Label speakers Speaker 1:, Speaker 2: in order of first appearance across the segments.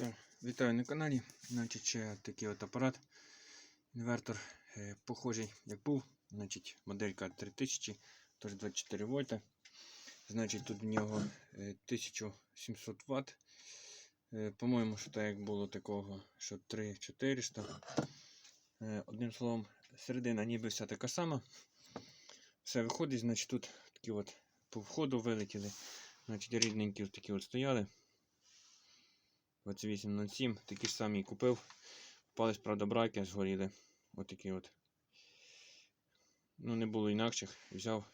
Speaker 1: Так, вітаю на каналі. Значить, такий от апарат. Інвертор е, похожий, як був. Значить, моделька 3000, тож 24 вольта. Значить, тут в нього е, 1700 Вт. Е, По-моєму, що так як було такого, що 3400. Е, Одним словом, середина ніби вся така сама. Все виходить, значить, тут такі от по входу вилетіли. Значить, рідненькі такі от стояли. 2807, такі ж самі купив. Попались, правда, браки, згоріли. Отакі от. Ну, не було інакших. Взяв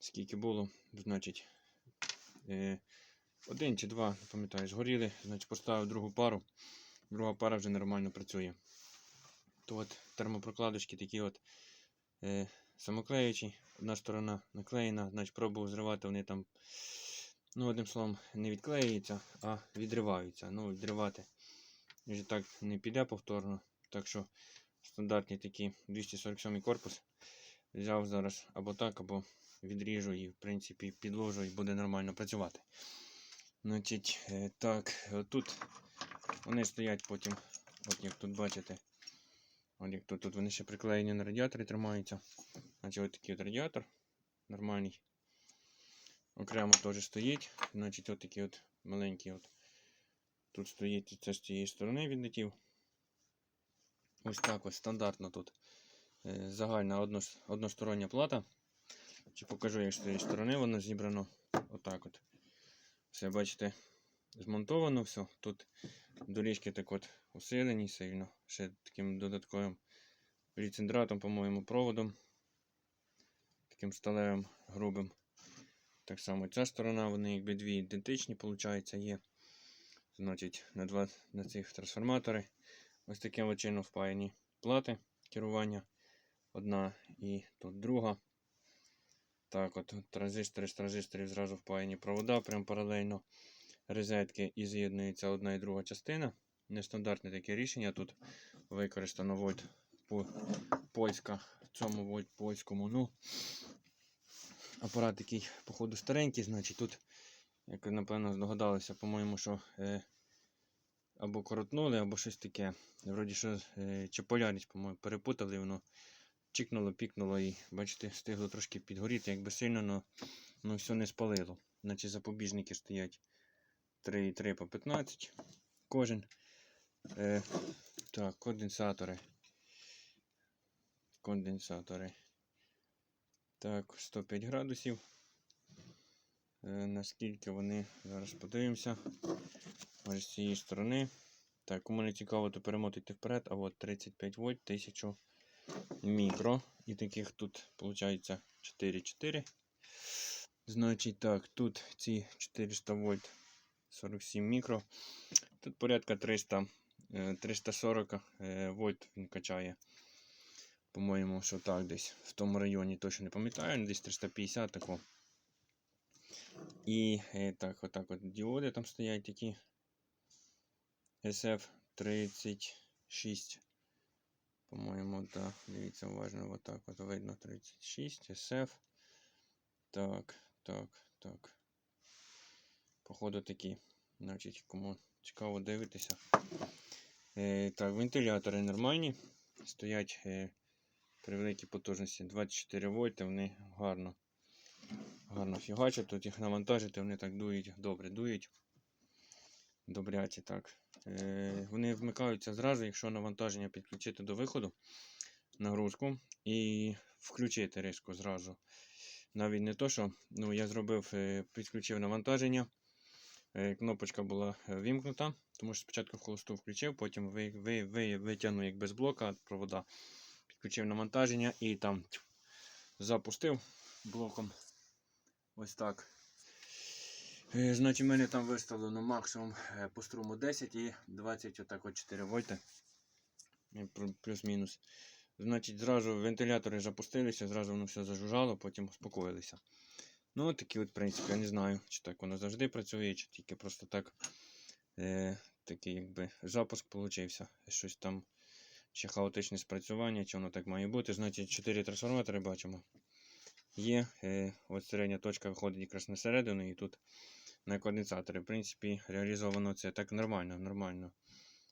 Speaker 1: скільки було, значить. Е, один чи два, не пам'ятаю, згоріли. Значить, поставив другу пару. Друга пара вже нормально працює. То от термопрокладочки такі от е, самоклеючі. Одна сторона наклеєна, значить пробував зривати, вони там Ну, одним словом, не відклеюються, а відриваються. Ну, відривати вже так не піде повторно. Так що стандартний такий 247 корпус взяв зараз або так, або відріжу і, в принципі, підложу і буде нормально працювати. Значить, е, так, тут вони стоять потім, от як тут бачите, от як тут, тут вони ще приклеєні на радіаторі тримаються. Значить, ось такий от радіатор нормальний. Окремо теж стоїть. Значить, от такий от маленький от. Тут стоїть це з цієї сторони відлетів. Ось так ось стандартно тут. е, Загальна однос- одностороння плата. Чи покажу, як з цієї сторони воно зібрано. Отак от. Все, бачите, змонтовано все. Тут доріжки так от усилені сильно. Ще таким додатковим ліцендратом, по-моєму, проводом. Таким сталевим грубим. Так само ця сторона, вони якби дві ідентичні, виходить, є. Значить, на два на цих трансформатори. Ось таким чином впаяні плати керування. Одна і тут друга. Так, от транзистори з транзисторів зразу впаяні провода, прям паралельно. Розетки і з'єднується одна і друга частина. Нестандартне таке рішення. Тут використано вольт по- польська в цьому вольт польському. Ну, апарат такий, походу, старенький, значить тут, як напевно здогадалися, по-моєму, що е, або коротнули, або щось таке. Вроді що е, чи полярність, по-моєму, перепутали, воно чікнуло, пікнуло і, бачите, встигло трошки підгоріти, якби сильно, но, но все не спалило. Значить запобіжники стоять 3,3 по 15 кожен. Е, так, конденсатори. Конденсатори. Так, 105 градусів. Е, наскільки вони, зараз подивимося. Ось з цієї сторони. Так, кому не цікаво, то перемотуйте вперед, а от 35 вольт, 1000 мікро. І таких тут, виходить, 4,4. Значить, так, тут ці 400 вольт 47 мікро. Тут порядка 300, е, 340 е, вольт він качає. По-моєму, що так десь в тому районі точно не пам'ятаю, десь 350 тако. І е, так, отак от діоди там стоять такі. SF36. По-моєму, так. Дивіться, уважно, отак от видно 36, SF. Так, так, так. Походу такі. Значить, кому цікаво дивитися. Е, так, вентилятори нормальні. Стоять. Е, при великій потужності 24 вольти, вони гарно гарно фігачать. Тут їх навантажити, вони так дують, добре дують. Добряче так. Е, Вони вмикаються зразу, якщо навантаження підключити до виходу нагрузку і включити різко зразу. Навіть не то, що ну, я зробив, е, підключив навантаження. Е, Кнопочка була е, вімкнута, тому що спочатку холосту включив, потім ви, ви, ви, витягнув як без блока провода підключив навантаження і там запустив блоком. Ось так. Е, Значить, в мене там виставлено максимум е, по струму 10 і 20 отак от 4 вольти. Плюс-мінус. Значить, зразу вентилятори запустилися, зразу воно все зажужжало, потім успокоїлися. Ну, такі от принципи. Я не знаю, чи так воно завжди працює, чи тільки просто так. Е, такий якби запуск получився. Щось там чи хаотичне спрацювання, чи воно так має бути. Значить, 4 трансформатори бачимо. Є. Е, от середня точка виходить якраз на середину, і тут на конденсаторі. В принципі, реалізовано це так нормально, нормально.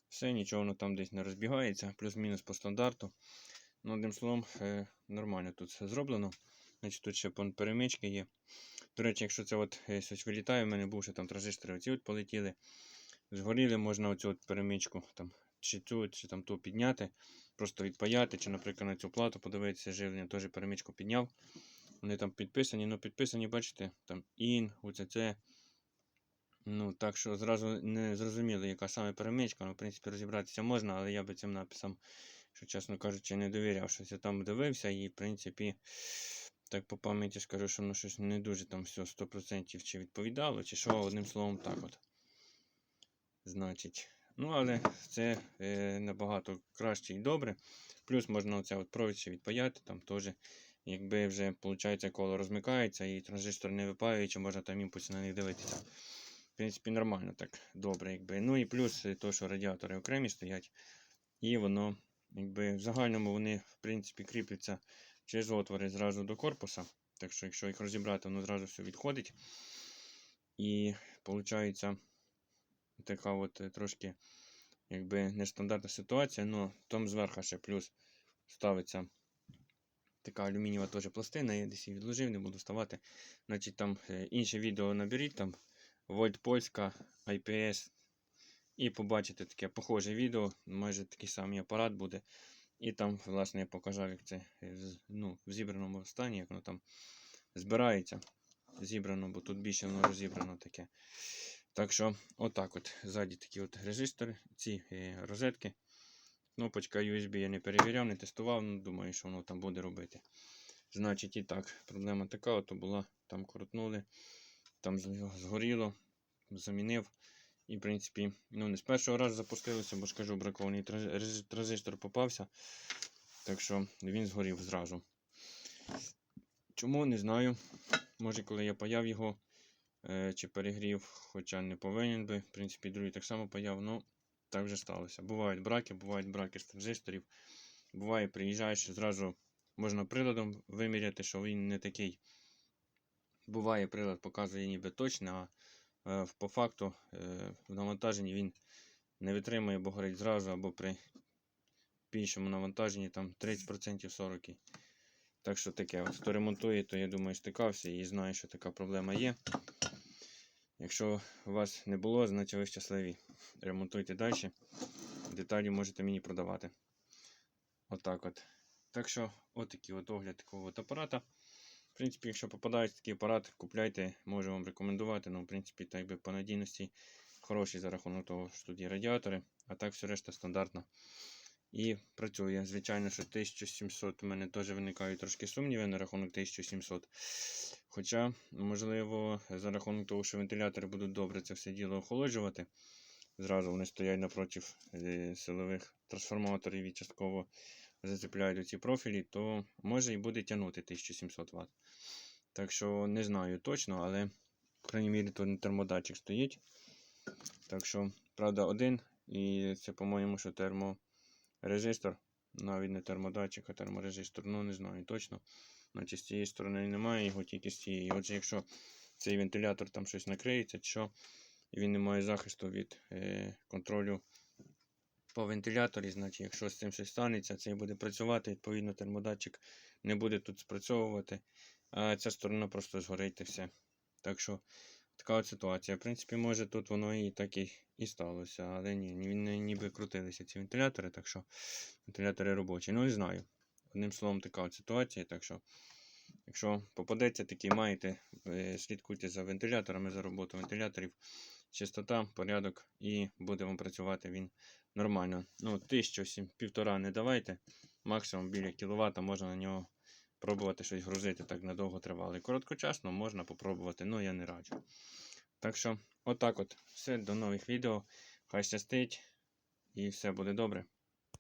Speaker 1: Все, нічого воно там десь не розбігається, плюс-мінус по стандарту. Ну, одним словом, е, нормально тут все зроблено. Значить, тут ще перемички є. До речі, якщо це от е, щось вилітає, в мене був ще там транзистори оці от полетіли. Згоріли, можна оцю от перемичку там, чи цю, чи там ту підняти, просто відпаяти, чи, наприклад, на цю плату подивитися, живлення, теж перемичку підняв. Вони там підписані, ну підписані, бачите, там IN, UCC. Ну, так що зразу не зрозуміло, яка саме перемичка. Ну, в принципі, розібратися можна, але я би цим написом, що, чесно кажучи, не довіряв. Щось я там дивився і, в принципі, так по пам'яті скажу, що ну, щось не дуже там все 100% чи відповідало, чи що, одним словом, так от. Значить. Ну, але це е, набагато краще і добре. Плюс можна оце от провідче відпаяти, там теж, якби вже, виходить, коло розмикається і транзистор не випаюючи, можна там імпульси на них дивитися. В принципі, нормально так, добре, якби. Ну і плюс е, то, що радіатори окремі стоять, і воно, якби в загальному вони, в принципі, кріпляться через отвори зразу до корпуса. Так що, якщо їх розібрати, воно зразу все відходить. І виходить така от е, трошки якби нестандартна ситуація, але там зверху ще плюс ставиться така алюмінієва теж пластина, я десь її відложив, не буду ставати. Значить, там е, інше відео наберіть, там Вольт Польська, IPS. І побачите таке похоже відео, майже такий самий апарат буде. І там, власне, я показав, як це е, ну, в зібраному стані, як воно там збирається. Зібрано, бо тут більше воно розібрано таке. Так що, отак от. Ззаді такі от резистори, ці е, розетки. Кнопочка USB я не перевіряв, не тестував, ну думаю, що воно там буде робити. Значить, і так, проблема така, от була, там крутнули, там згоріло, замінив. І, в принципі, ну не з першого разу запустилося, бо ж кажу, бракований транзистор попався. Так що він згорів зразу. Чому, не знаю. Може, коли я паяв його, чи перегрів, хоча не повинен би. В принципі, другий так само паяв, ну так вже сталося. Бувають браки, бувають браки з транзисторів. Буває, приїжджаєш, зразу можна приладом виміряти, що він не такий. Буває, прилад показує ніби точно, а е, по факту е, в навантаженні він не витримує, бо горить зразу, або при більшому навантаженні там 30% 40%. Так що таке, от хто ремонтує, то я думаю, стикався і знає, що така проблема є. Якщо у вас не було, значить ви щасливі. Ремонтуйте далі. Деталі можете мені продавати. Отак от. Так що, отакий от огляд такого от апарата. В принципі, якщо попадається такий апарат, купляйте, можу вам рекомендувати. Ну, в принципі, так би по надійності хороший за рахунок того, що тут є радіатори, а так все решта стандартно. І працює. Звичайно, що 1700 у мене теж виникають трошки сумніви на рахунок 1700. Хоча, можливо, за рахунок того, що вентилятори будуть добре це все діло охолоджувати. Зразу вони стоять напроти е, силових трансформаторів і частково зацепляють ці профілі, то може і буде тягнути 1700 Вт. Так що не знаю точно, але, в крайній мірі, тут термодатчик стоїть. Так що, правда, один. І це, по-моєму, що терморезистор. Навіть не термодатчик, а терморезистор. Ну, не знаю точно. Значить, з цієї сторони немає його, тільки з цієї. Отже, якщо цей вентилятор там щось накриється, що, він не має захисту від е, контролю по вентиляторі, значить, якщо з цим щось станеться, цей буде працювати, відповідно, термодатчик не буде тут спрацьовувати, а ця сторона просто згорить і все. Так що така от ситуація. В принципі, може тут воно і так і, і сталося, але ні, ні, ні- ніби крутилися ці вентилятори, так що вентилятори робочі. Ну, не знаю. Одним словом, така от ситуація. Так що, якщо попадеться такий, маєте, е, слідкуйте за вентиляторами, за роботу вентиляторів. Чистота, порядок, і буде вам працювати він нормально. Ну, 1000 півтора не давайте. Максимум біля кіловата можна на нього пробувати щось грузити так надовго тривало. І Короткочасно можна попробувати, але я не раджу. Так що, отак от. Все, до нових відео. Хай щастить і все буде добре.